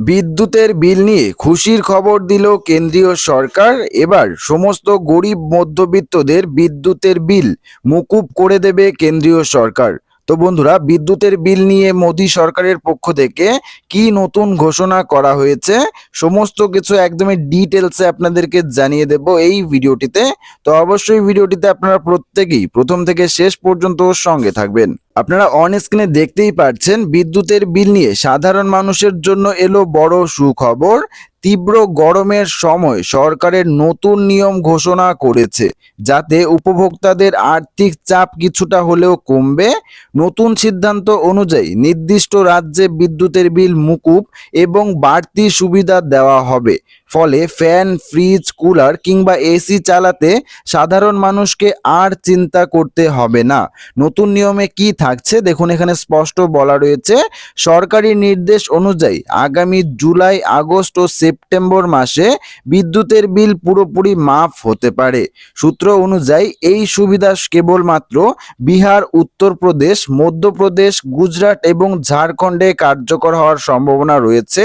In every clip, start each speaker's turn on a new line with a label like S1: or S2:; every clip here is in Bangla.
S1: বিদ্যুতের বিল নিয়ে খুশির খবর দিল কেন্দ্রীয় সরকার। এবার সমস্ত গরিব মধ্যবিত্তদের বিদ্যুতের বিল মুকুব করে দেবে কেন্দ্রীয় সরকার। তো বন্ধুরা, বিদ্যুতের বিল নিয়ে মোদী সরকারের পক্ষ থেকে কি নতুন ঘোষণা করা হয়েছে, সমস্ত কিছু একদমই ডিটেলসে আপনাদেরকে জানিয়ে দেব এই ভিডিওটিতে। তো অবশ্যই ভিডিওটিতে আপনারা প্রত্যেকেই প্রথম থেকে শেষ পর্যন্ত সঙ্গে থাকবেন। আপনারা অন স্ক্রিনে দেখতেই পাচ্ছেন, বিদ্যুতের বিল নিয়ে সাধারণ মানুষের জন্য এলো বড় সুখবর। তীব্র গরমের সময় সরকারের নতুন নিয়ম ঘোষণা করেছে, যাতে উপভোক্তাদের আর্থিক চাপ কিছুটা হলেও কমবে। নতুন সিদ্ধান্ত অনুযায়ী নির্দিষ্ট রাজ্যে বিদ্যুতের বিল মুকুব এবং বাড়তি সুবিধা দেওয়া হবে। ফলে ফ্যান, ফ্রিজ, কুলার কিংবা এসি চালাতে সাধারণ মানুষকে আর চিন্তা করতে হবে না। নতুন নিয়মে কি থাকছে? দেখুন, এখানে স্পষ্ট বলা রয়েছে, সরকারি নির্দেশ অনুযায়ী আগামী জুলাই, আগস্ট ও সেপ্টেম্বর মাসে বিদ্যুতের বিল পুরোপুরি মাফ হতে পারে। সূত্র অনুযায়ী এই সুবিধা কেবলমাত্র বিহার, উত্তরপ্রদেশ, মধ্যপ্রদেশ, গুজরাট এবং ঝাড়খণ্ডে কার্যকর হওয়ার সম্ভাবনা রয়েছে।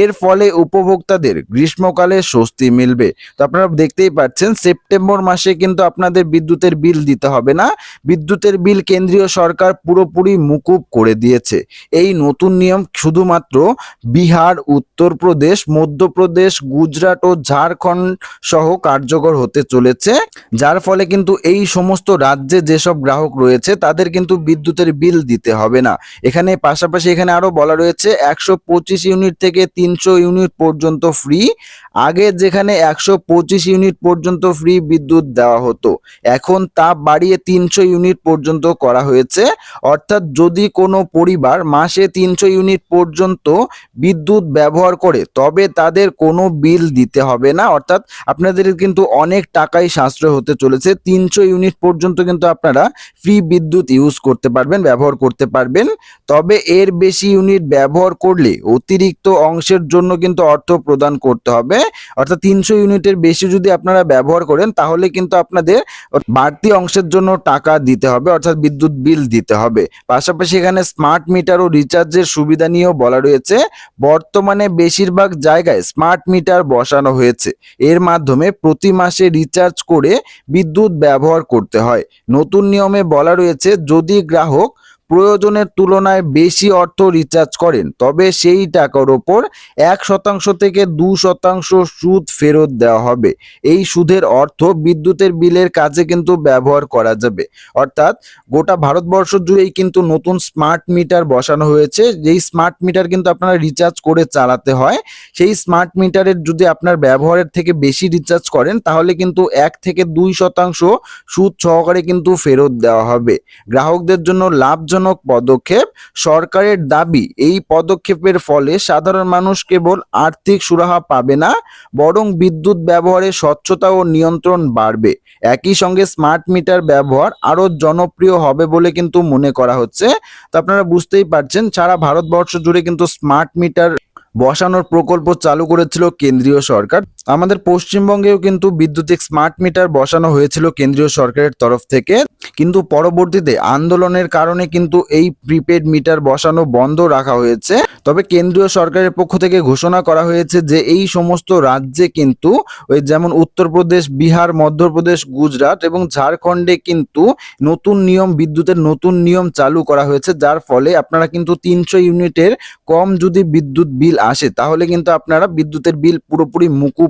S1: এর ফলে উপভোক্তাদের গ্রীষ্মকালে স্বস্তি মিলবে। তো আপনারা দেখতেই পাচ্ছেন, সেপ্টেম্বর মাসে কিন্তু আপনাদের বিদ্যুতের বিল দিতে হবে না। বিদ্যুতের বিল কেন্দ্রীয় সরকার পুরোপুরি মুকুব করে দিয়েছে। এই নতুন নিয়ম শুধুমাত্র বিহার, উত্তরপ্রদেশ, মধ্যপ্রদেশ, গুজরাট ও ঝাড়খণ্ড সহ কার্যকর হতে চলেছে। যার ফলে কিন্তু এই সমস্ত রাজ্যে যেসব গ্রাহক রয়েছে, তাদের কিন্তু বিদ্যুতের বিল দিতে হবে না। এখানে পাশাপাশি এখানে আরও বলা রয়েছে, একশো পঁচিশ ইউনিট থেকে তিনশো ইউনিট পর্যন্ত ফ্রি আগে যেখানে একশো পঁচিশ ইউনিট পর্যন্ত ফ্রি বিদ্যুৎ দেওয়া হতো, এখন তা বাড়িয়ে তিনশো ইউনিট পর্যন্ত করা হয়েছে। অর্থাৎ যদি কোনো পরিবার মাসে তিনশো ইউনিট পর্যন্ত বিদ্যুৎ ব্যবহার করে, তবে তাদের কোনো বিল দিতে হবে না। অর্থাৎ আপনাদের কিন্তু অনেক টাকাই সাশ্রয় হতে চলেছে। তিনশো ইউনিট পর্যন্ত কিন্তু আপনারা ফ্রি বিদ্যুৎ ইউজ করতে পারবেন, ব্যবহার করতে পারবেন। তবে এর বেশি ইউনিট ব্যবহার করলে অতিরিক্ত অংশের জন্য কিন্তু অর্থ প্রদান করতে হবে। অর্থাৎ তিনশো ইউনিটের বেশি যদি আপনারা ব্যবহার করেন, তাহলে কিন্তু আপনাদের বাড়তি অংশের জন্য টাকা দিতে হবে, অর্থাৎ বিদ্যুৎ বিল দিতে হবে। পাশাপাশি এখানে স্মার্ট মিটার ও রিচার্জের সুবিধা নিয়েও বলা রয়েছে, বর্তমানে বেশিরভাগ জায়গায় স্মার্ট মিটার বসানো হয়েছে। এর মাধ্যমে প্রতি মাসে রিচার্জ করে বিদ্যুৎ ব্যবহার করতে হয়। নতুন নিয়মে বলা রয়েছে, যদি গ্রাহক প্রয়োজনের তুলনায় বেশি অর্থ রিচার্জ করেন। তবে সেই টাকার ওপর এক শতাংশ থেকে দু শতাংশ সুদ ফেরত দেওয়া হবে। এই সুদের অর্থ বিদ্যুতের বিলের কাজে কিন্তু ব্যবহার করা যাবে। অর্থাৎ গোটা ভারতবর্ষ জুড়েই কিন্তু নতুন স্মার্ট মিটার বসানো হয়েছে। যেই স্মার্ট মিটার কিন্তু আপনারা রিচার্জ করে চালাতে হয়, সেই স্মার্ট মিটারের যদি আপনার ব্যবহারের থেকে বেশি রিচার্জ করেন, তাহলে কিন্তু এক থেকে দুই শতাংশ সুদ সহকারে কিন্তু ফেরত দেওয়া হবে। গ্রাহকদের জন্য লাভজনক পদক্ষেপ। সরকারের দাবি, এই পদক্ষেপের ফলে সাধারণ মানুষ কেবল আর্থিক সুরাহা পাবে না, বরং বিদ্যুৎ ব্যবহারে স্বচ্ছতা ও নিয়ন্ত্রণ বাড়বে। একই সঙ্গে স্মার্ট মিটার ব্যবহার আরও জনপ্রিয় হবে বলে কিন্তু মনে করা হচ্ছে। তো আপনারা বুঝতেই পারছেন, সারা ভারতবর্ষ জুড়ে কিন্তু স্মার্ট মিটার বসানোর প্রকল্প চালু করেছিল কেন্দ্রীয় সরকার। আমাদের পশ্চিমবঙ্গেও কিন্তু বিদ্যুতিক স্মার্ট মিটার বসানো হয়েছিল কেন্দ্রীয় সরকারের তরফ থেকে। কিন্তু পরবর্তীতে আন্দোলনের কারণে কিন্তু এই প্রিপেড মিটার বসানো বন্ধ রাখা হয়েছে। তবে কেন্দ্রীয় সরকারের পক্ষ থেকে ঘোষণা করা হয়েছে যে এই সমস্ত রাজ্যে কিন্তু ওই যেমন উত্তরপ্রদেশ, বিহার, মধ্যপ্রদেশ, গুজরাট এবং ঝাড়খণ্ডে কিন্তু নতুন নিয়ম, বিদ্যুতের নতুন নিয়ম চালু করা হয়েছে। যার ফলে আপনারা কিন্তু তিনশো ইউনিটের কম যদি বিদ্যুৎ বিল আসে, তাহলে কিন্তু আপনারা বিদ্যুতের বিল পুরোপুরি মুকুব